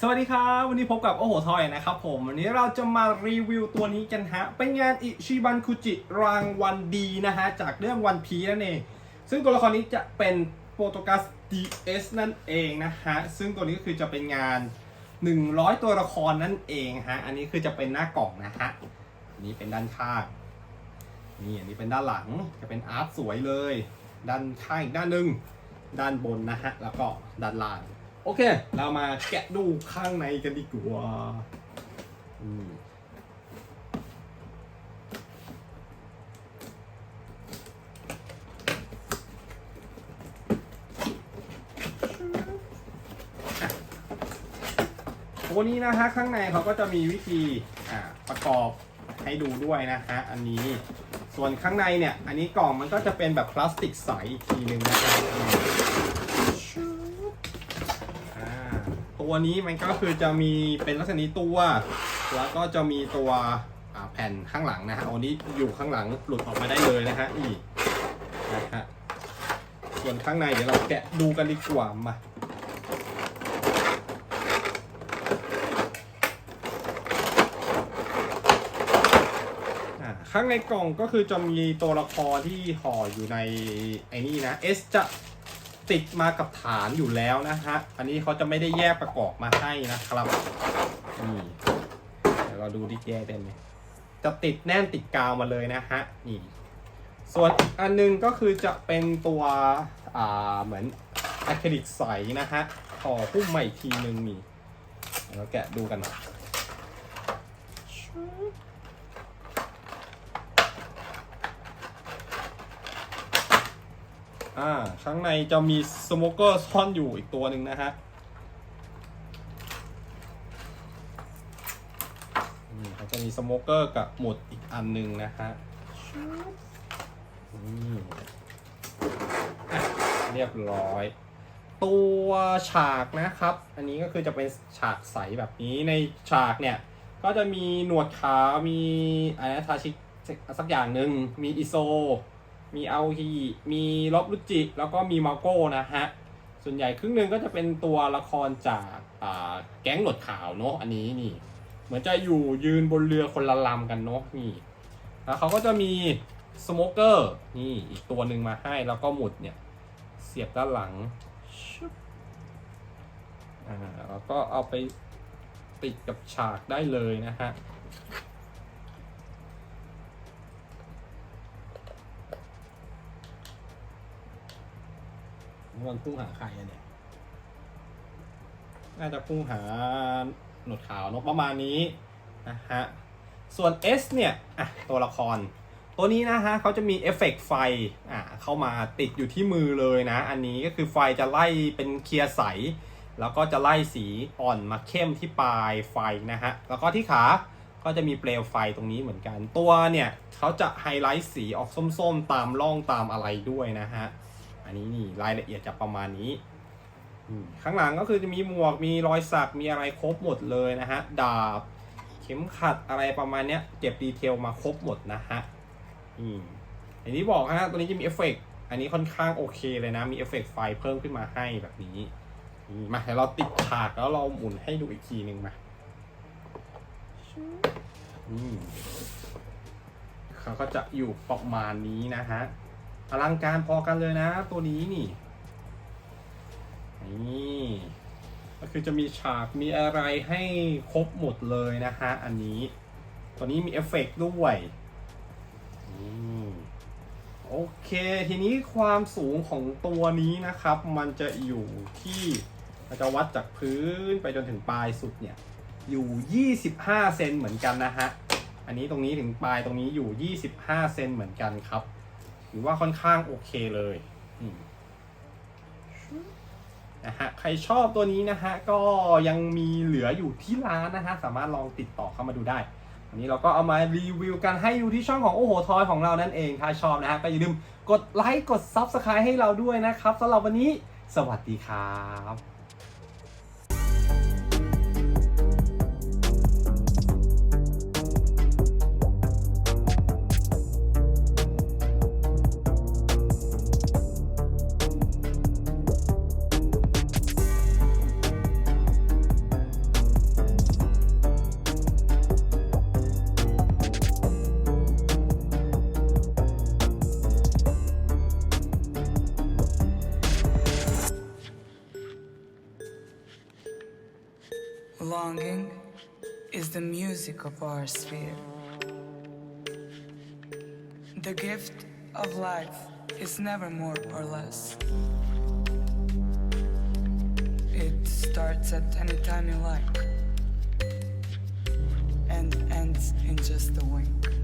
สวัสดีครับ วันนี้พบกับโอโหทอยนะครับผม วันนี้เราจะมารีวิวตัวนี้กันฮะ เป็นงานอิชิบันคุจิรางวัลดีนะฮะ จากเรื่องวันพีนั่นเอง ซึ่งตัวละครนี้จะเป็นโปรโตกัส DS นั่นเองนะฮะ ซึ่งตัวนี้ก็คือจะเป็นงาน 100 ตัวละครนั่นเองฮะ อันนี้คือจะเป็นหน้ากล่องนะฮะอันนี้เป็นด้านข้าง นี่อันนี้เป็นด้านหลัง จะเป็นอาร์ตสวยเลย ด้านข้างอีกด้านหนึ่ง ด้านบนนะฮะ แล้วก็ด้านล่าง โอเค เรามาแกะดูข้างในกันดีกว่าอืมอะตัวนี้นะฮะข้างในเขาก็จะมีวิธีอ่าประกอบให้ดูด้วยนะฮะอันนี้ส่วนข้างในเนี่ย อันนี้กล่องมันก็จะเป็นแบบพลาสติกใสอีกทีหนึ่งนะครับ ตัวนี้มันก็คือจะมีเป็นลักษณะนี้ตัว แล้วก็จะมีตัวแผ่นข้างหลังนะฮะอันนี้อยู่ข้างหลังหลุดออกมาได้เลยนะฮะอีกนะฮะส่วนข้างในเดี๋ยวเราแกะดูกันดีกว่ามาอ่าข้างในกล่องก็คือจะมีตัวละครที่ห่ออยู่ในไอ้นี่นะ S จะ ติดมากับฐานอยู่แล้วนะฮะ อันนี้เขาจะไม่ได้แยกประกอบมาให้นะครับนี่เดี๋ยวเราดูดิแยกได้ไหมจะติดแน่นติดกาวมาเลยนะฮะนี่ ส่วนอีกอันหนึงก็คือจะเป็นตัวอ่าเหมือนอะคริลิกใสนะฮะห่อหุ้มใหม่ทีนึงนี่เดี๋ยวเราแกะดูกัน อ่าข้างในจะมีสโมเกอร์ซ่อนอยู่อีกตัวหนึ่งนะฮะนี่เขาจะมีสโมเกอร์กับหมุดอีกอันหนึ่งนะฮะนี่เรียบร้อย ตัวฉากนะครับ อันนี้ก็คือจะเป็นฉากใสแบบนี้ในฉากเนี่ย ก็จะมีหนวดขาวมีอะไรนะทาชิสักอย่างหนึ่งมีอิโซ มีเอาฮีมีล็อบลุจิ แล้วก็มีมาโก้นะฮะ ส่วนใหญ่ครึ่งหนึ่งก็จะเป็นตัวละครจากแก๊งหนวดขาวเนาะอันนี้นี่ เหมือนจะอยู่ยืนบนเรือคนละลำกันเนาะนี่แล้วเขาก็จะมีสโมเกอร์นี่อีกตัวหนึ่งมาให้แล้วก็หมุดเนี่ย เสียบด้านหลังอ่าแล้วก็เอาไปติดกับฉากได้เลยนะฮะ มันพุ่งหาใครอะเนี่ย น่าจะพุ่งหาหนวดขาวเนอะประมาณนี้นะฮะ ส่วน S เนี่ย อะ ตัวละคร ตัวนี้นะฮะเขาจะมีเอฟเฟกต์ไฟ อะ เข้ามาติดอยู่ที่มือเลยนะ อันนี้ก็คือไฟจะไล่เป็นเคลียร์ใส แล้วก็จะไล่สีอ่อนมาเข้มที่ปลายไฟนะฮะ แล้วก็ที่ขาก็จะมีเปลวไฟตรงนี้เหมือนกัน ตัวเนี่ยเขาจะไฮไลท์สีออกส้มๆ ตามร่องตามอะไรด้วยนะฮะ อันนี้นี่รายละเอียดจะประมาณนี้ ข้างหลังก็คือจะมีหมวกมีรอยสักมีอะไรครบหมดเลยนะฮะ ดาบ เข็มขัดอะไรประมาณเนี้ยเก็บดีเทลมาครบหมดนะฮะอืมอันนี้บอกฮะตัวนี้จะมีเอฟเฟกต์อันนี้ค่อนข้างโอเคเลยนะ มีเอฟเฟกต์ไฟเพิ่มขึ้นมาให้แบบนี้มาเดี๋ยวเราติดฉากแล้วเราหมุนให้ดูอีกทีหนึ่งมาเขาก็จะอยู่ประมาณนี้นะฮะ อลังการพอกันเลยนะ ตัวนี้นี่นี่ก็คือจะมีฉากมีอะไรให้ครบหมดเลยนะฮะอันนี้ ตัวนี้มีเอฟเฟกต์ด้วยโอเค ทีนี้ความสูงของตัวนี้นะครับ มันจะอยู่ที่มันจะวัดจากพื้นไปจนถึงปลายสุดเนี่ย อยู่ 25 เซนเหมือนกันนะฮะ อันนี้ตรงนี้ถึงปลายตรงนี้อยู่ 25 เซนเหมือนกันครับ ถือว่าค่อนข้างโอเคเลยนะฮะใครชอบตัวนี้นะฮะก็ยังมีเหลืออยู่ที่ร้านนะฮะสามารถลองติดต่อเข้ามาดูได้วันนี้เราก็เอามารีวิวกันให้ดูที่ช่องของโอ้โหทอยของเรานั่นเองถ้าชอบนะฮะก็อย่าลืมกดไลค์กด Subscribe ให้เราด้วยนะครับสำหรับวันนี้ สวัสดีครับ is the music of our sphere. The gift of life is never more or less. It starts at any time you like and ends in just a wink.